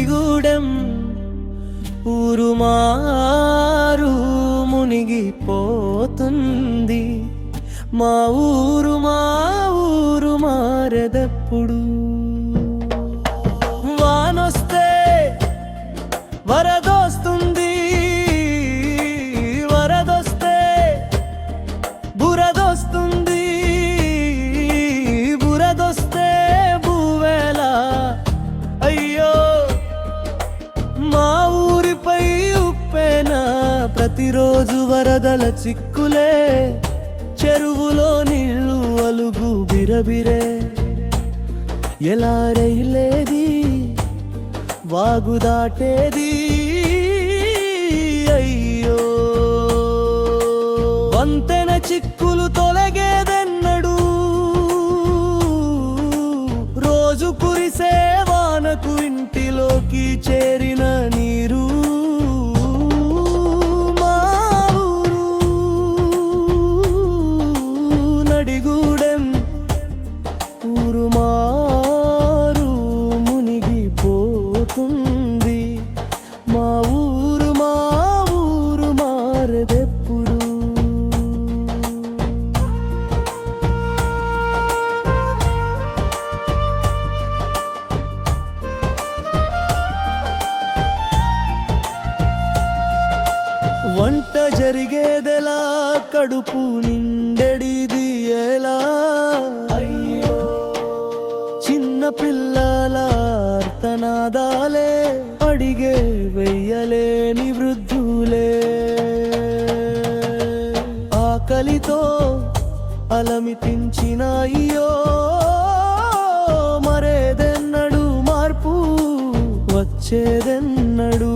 నడిగూడెం ఊరు మారు మునిగిపోతుంది. మా ఊరు మా ఊరు మారదప్పుడు ప్రతిరోజు వరదల చిక్కులే చెరువులో నీళ్ళు అలుగు బిరబిరే. ఎలా రైలేది వాగు దాటేది అయ్యో. వంతెన చిక్కులు తొలగేదెన్నడు రోజు కురిసే వానకు ఇంటిలోకి చేరిన నీరు. జరిగేదెలా కడుపు నిండెడిది ఎలా అయ్యో. చిన్న పిల్లల అర్తనాదాలే అడిగే వెయ్యలేని వృద్ధులే. ఆకలితో అలమిటించిన అయ్యో మరేదెన్నడు మార్పు వచ్చేదెన్నడు.